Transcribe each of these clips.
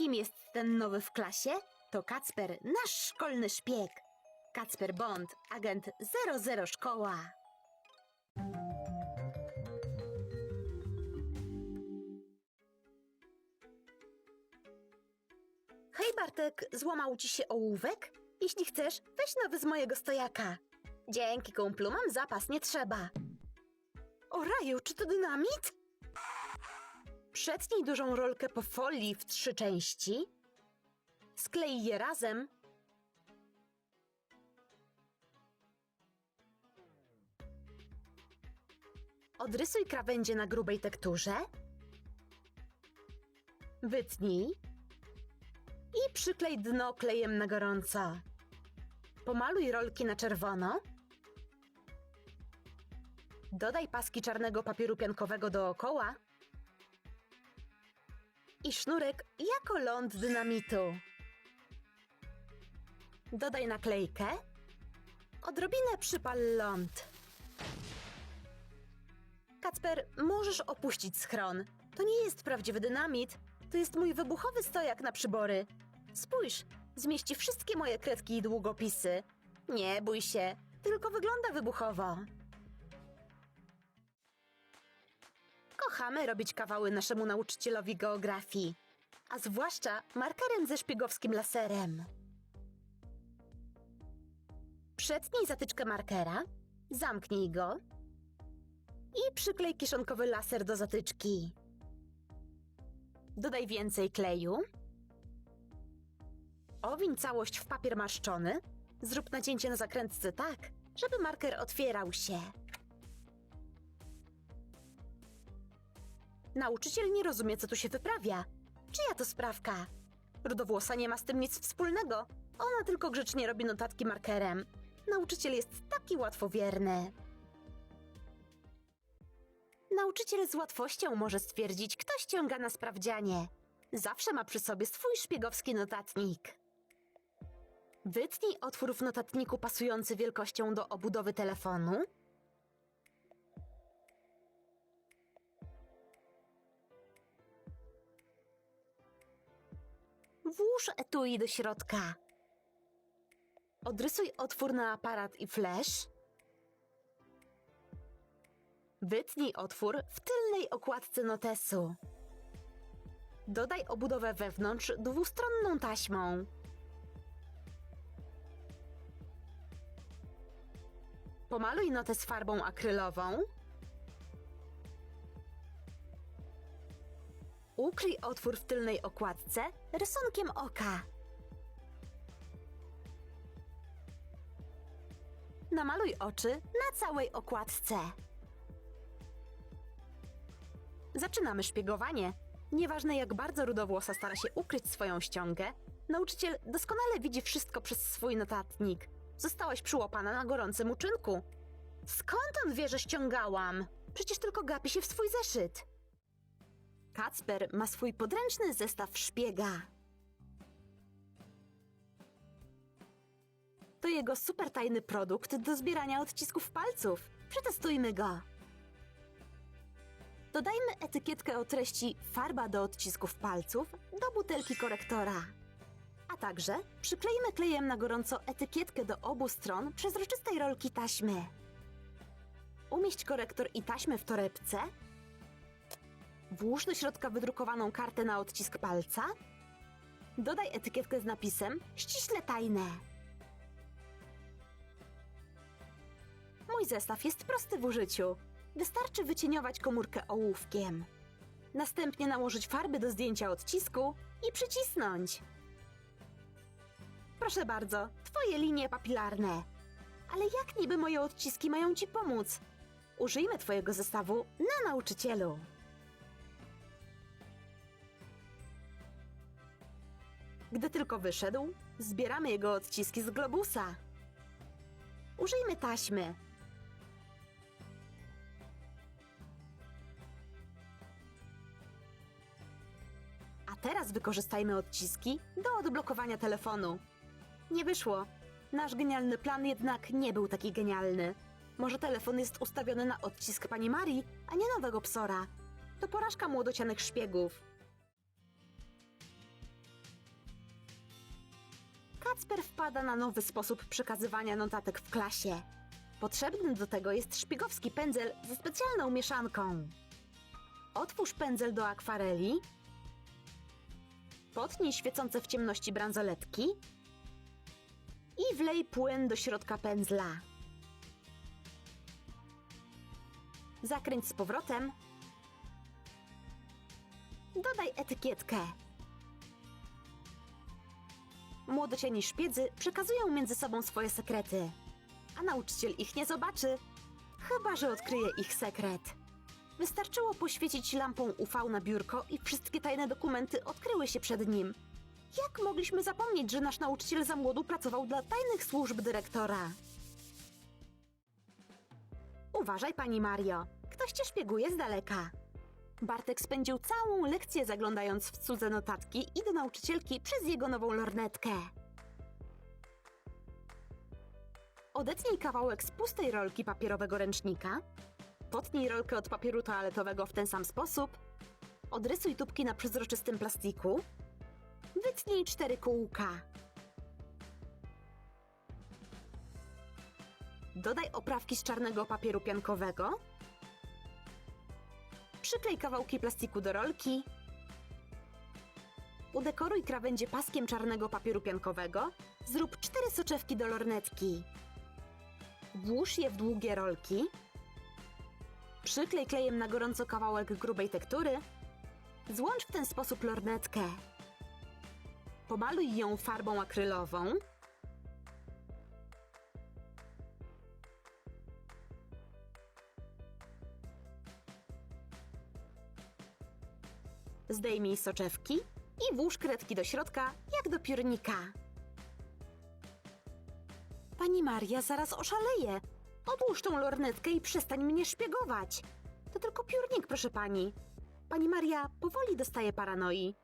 Kim jest ten nowy w klasie? To Kacper, nasz szkolny szpieg. Kacper Bond, agent 00 Szkoła. Hej Bartek, złamał ci się ołówek? Jeśli chcesz, weź nowy z mojego stojaka. Dzięki kumplu, mam zapas, nie trzeba. O raju, czy to dynamit? Przetnij dużą rolkę po folii w trzy części. Sklej je razem. Odrysuj krawędzie na grubej tekturze. Wytnij. I przyklej dno klejem na gorąco. Pomaluj rolki na czerwono. Dodaj paski czarnego papieru piankowego dookoła i sznurek jako ląd dynamitu. Dodaj naklejkę. Odrobinę przypal ląd. Kacper, możesz opuścić schron. To nie jest prawdziwy dynamit. To jest mój wybuchowy stojak na przybory. Spójrz, zmieści wszystkie moje kredki i długopisy. Nie bój się, tylko wygląda wybuchowo. Kochamy robić kawały naszemu nauczycielowi geografii, a zwłaszcza markerem ze szpiegowskim laserem. Przetnij zatyczkę markera, zamknij go i przyklej kieszonkowy laser do zatyczki. Dodaj więcej kleju. Owiń całość w papier marszczony. Zrób nacięcie na zakrętce tak, żeby marker otwierał się. Nauczyciel nie rozumie, co tu się wyprawia. Czyja to sprawka? Rudowłosa nie ma z tym nic wspólnego. Ona tylko grzecznie robi notatki markerem. Nauczyciel jest taki łatwowierny. Nauczyciel z łatwością może stwierdzić, kto ściąga na sprawdzianie. Zawsze ma przy sobie swój szpiegowski notatnik. Wytnij otwór w notatniku pasujący wielkością do obudowy telefonu. Włóż etui do środka. Odrysuj otwór na aparat i flash. Wytnij otwór w tylnej okładce notesu. Dodaj obudowę wewnątrz dwustronną taśmą. Pomaluj notes farbą akrylową. Ukryj otwór w tylnej okładce rysunkiem oka. Namaluj oczy na całej okładce. Zaczynamy szpiegowanie. Nieważne jak bardzo rudowłosa stara się ukryć swoją ściągę, nauczyciel doskonale widzi wszystko przez swój notatnik. Zostałaś przyłapana na gorącym uczynku. Skąd on wie, że ściągałam? Przecież tylko gapi się w swój zeszyt. Kacper ma swój podręczny zestaw szpiega. To jego super tajny produkt do zbierania odcisków palców. Przetestujmy go. Dodajmy etykietkę o treści farba do odcisków palców do butelki korektora. A także przyklejmy klejem na gorąco etykietkę do obu stron przezroczystej rolki taśmy. Umieść korektor i taśmę w torebce. Włóż do środka wydrukowaną kartę na odcisk palca. Dodaj etykietkę z napisem ściśle tajne. Mój zestaw jest prosty w użyciu. Wystarczy wycieniować komórkę ołówkiem. Następnie nałożyć farby do zdjęcia odcisku i przycisnąć. Proszę bardzo, twoje linie papilarne. Ale jak niby moje odciski mają ci pomóc? Użyjmy twojego zestawu na nauczycielu. Gdy tylko wyszedł, zbieramy jego odciski z globusa. Użyjmy taśmy. A teraz wykorzystajmy odciski do odblokowania telefonu. Nie wyszło. Nasz genialny plan jednak nie był taki genialny. Może telefon jest ustawiony na odcisk pani Marii, a nie nowego psora. To porażka młodocianych szpiegów. Kacper wpada na nowy sposób przekazywania notatek w klasie. Potrzebny do tego jest szpiegowski pędzel ze specjalną mieszanką. Otwórz pędzel do akwareli. Potnij świecące w ciemności bransoletki i wlej płyn do środka pędzla. Zakręć z powrotem. Dodaj etykietkę. Młodocieni szpiedzy przekazują między sobą swoje sekrety, a nauczyciel ich nie zobaczy, chyba że odkryje ich sekret. Wystarczyło poświecić lampą UV na biurko i wszystkie tajne dokumenty odkryły się przed nim. Jak mogliśmy zapomnieć, że nasz nauczyciel za młodu pracował dla tajnych służb dyrektora? Uważaj, pani Mario. Ktoś cię szpieguje z daleka. Bartek spędził całą lekcję zaglądając w cudze notatki i do nauczycielki przez jego nową lornetkę. Odetnij kawałek z pustej rolki papierowego ręcznika. Potnij rolkę od papieru toaletowego w ten sam sposób. Odrysuj tubki na przezroczystym plastiku. Wytnij cztery kółka. Dodaj oprawki z czarnego papieru piankowego. Przyklej kawałki plastiku do rolki. Udekoruj krawędzie paskiem czarnego papieru piankowego. Zrób cztery soczewki do lornetki. Włóż je w długie rolki. Przyklej klejem na gorąco kawałek grubej tektury. Złącz w ten sposób lornetkę. Pomaluj ją farbą akrylową. Zdejmij soczewki i włóż kredki do środka, jak do piórnika. Pani Maria zaraz oszaleje. Odłóż tą lornetkę i przestań mnie szpiegować. To tylko piórnik, proszę pani. Pani Maria powoli dostaje paranoi.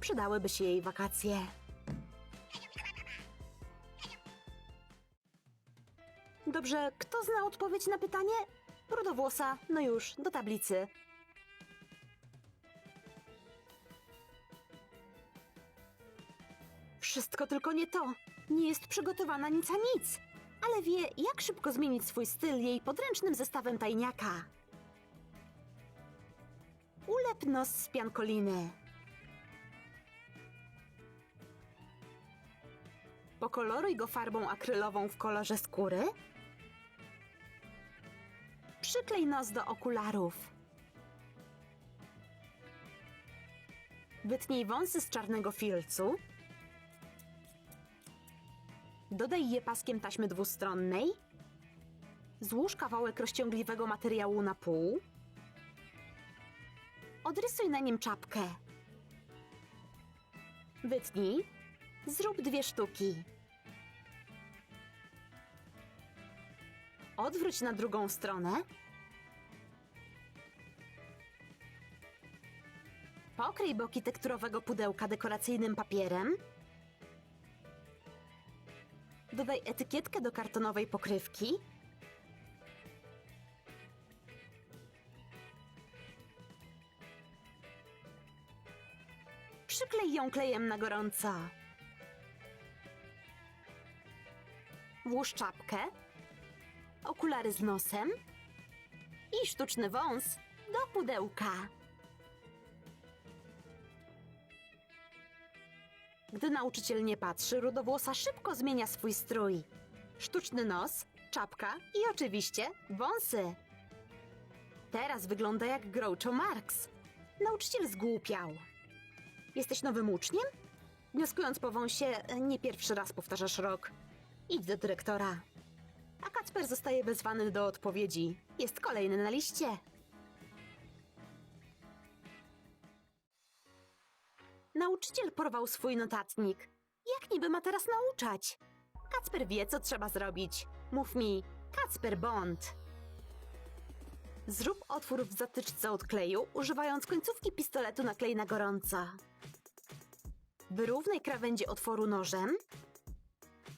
Przydałyby się jej wakacje. Dobrze, kto zna odpowiedź na pytanie? Rudowłosa, no już, do tablicy. Wszystko tylko nie to. Nie jest przygotowana nic a nic. Ale wie, jak szybko zmienić swój styl jej podręcznym zestawem tajniaka. Ulep nos z piankoliny. Pokoloruj go farbą akrylową w kolorze skóry. Przyklej nos do okularów. Wytnij wąsy z czarnego filcu. Dodaj je paskiem taśmy dwustronnej. Złóż kawałek rozciągliwego materiału na pół. Odrysuj na nim czapkę. Wytnij. Zrób dwie sztuki. Odwróć na drugą stronę. Pokryj boki tekturowego pudełka dekoracyjnym papierem. Dodaj etykietkę do kartonowej pokrywki. Przyklej ją klejem na gorąco. Włóż czapkę, okulary z nosem i sztuczny wąs do pudełka. Gdy nauczyciel nie patrzy, rudowłosa szybko zmienia swój strój. Sztuczny nos, czapka i oczywiście wąsy. Teraz wygląda jak Groucho Marx. Nauczyciel zgłupiał. Jesteś nowym uczniem? Wnioskując po wąsie, nie pierwszy raz powtarzasz rok. Idź do dyrektora. A Kacper zostaje wezwany do odpowiedzi. Jest kolejny na liście. Nauczyciel porwał swój notatnik. Jak niby ma teraz nauczać? Kacper wie, co trzeba zrobić. Mów mi, Kacper Bond. Zrób otwór w zatyczce od kleju, używając końcówki pistoletu na klej na gorąco. Wyrównaj krawędzie otworu nożem.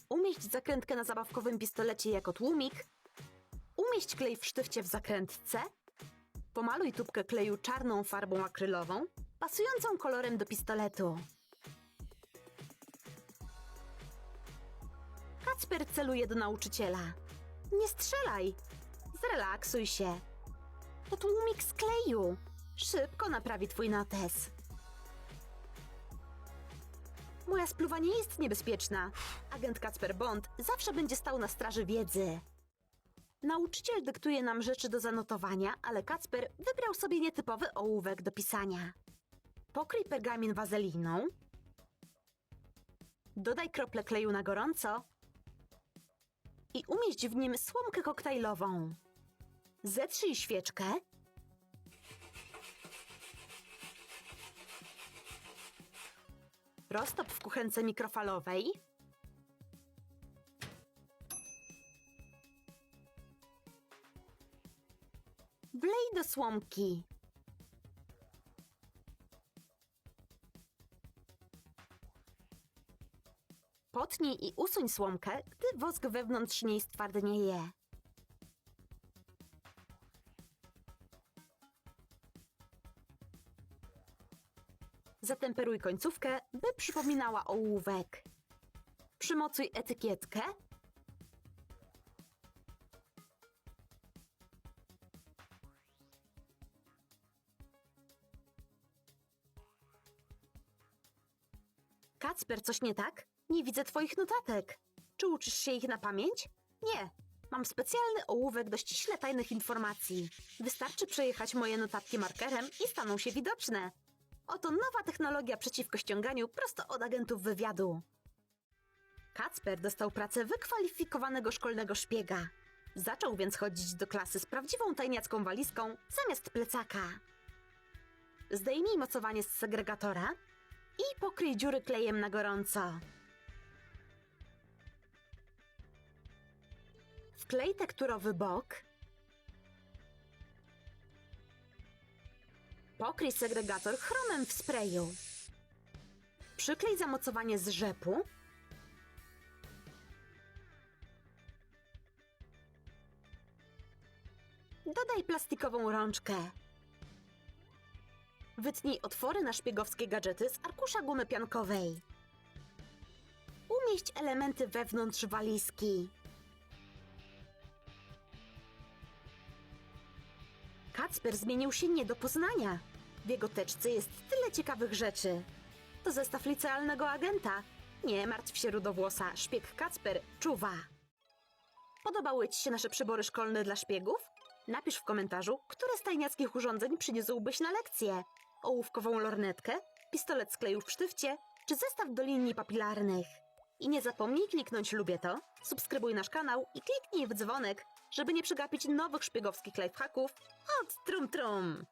Umieść zakrętkę na zabawkowym pistolecie jako tłumik. Umieść klej w sztywcie w zakrętce. Pomaluj tubkę kleju czarną farbą akrylową, pasującą kolorem do pistoletu. Kacper celuje do nauczyciela. Nie strzelaj! Zrelaksuj się. To tłumik z kleju. Szybko naprawi twój notes. Moja spluwa nie jest niebezpieczna. Agent Kacper Bond zawsze będzie stał na straży wiedzy. Nauczyciel dyktuje nam rzeczy do zanotowania, ale Kacper wybrał sobie nietypowy ołówek do pisania. Pokryj pergamin wazeliną. Dodaj krople kleju na gorąco. I umieść w nim słomkę koktajlową. Zetrzyj świeczkę. Roztop w kuchence mikrofalowej. Wlej do słomki. Potnij i usuń słomkę, gdy wosk wewnątrz niej stwardnieje. Zatemperuj końcówkę, by przypominała ołówek. Przymocuj etykietkę. Kacper, coś nie tak? Nie widzę twoich notatek. Czy uczysz się ich na pamięć? Nie. Mam specjalny ołówek do ściśle tajnych informacji. Wystarczy przejechać moje notatki markerem i staną się widoczne. Oto nowa technologia przeciwko ściąganiu prosto od agentów wywiadu. Kacper dostał pracę wykwalifikowanego szkolnego szpiega. Zaczął więc chodzić do klasy z prawdziwą tajniacką walizką zamiast plecaka. Zdejmij mocowanie z segregatora i pokryj dziury klejem na gorąco. Wklej tekturowy bok. Pokryj segregator chromem w sprayu. Przyklej zamocowanie z rzepu. Dodaj plastikową rączkę. Wytnij otwory na szpiegowskie gadżety z arkusza gumy piankowej. Umieść elementy wewnątrz walizki. Kacper zmienił się nie do poznania. W jego teczce jest tyle ciekawych rzeczy. To zestaw licealnego agenta. Nie martw się, rudowłosa, szpieg Kacper czuwa. Podobały Ci się nasze przybory szkolne dla szpiegów? Napisz w komentarzu, które z tajniackich urządzeń przyniósłbyś na lekcję. Ołówkową lornetkę, pistolet z kleju w sztywcie, czy zestaw do linii papilarnych. I nie zapomnij kliknąć lubię to, subskrybuj nasz kanał i kliknij w dzwonek, żeby nie przegapić nowych szpiegowskich lifehacków od Trum Trum.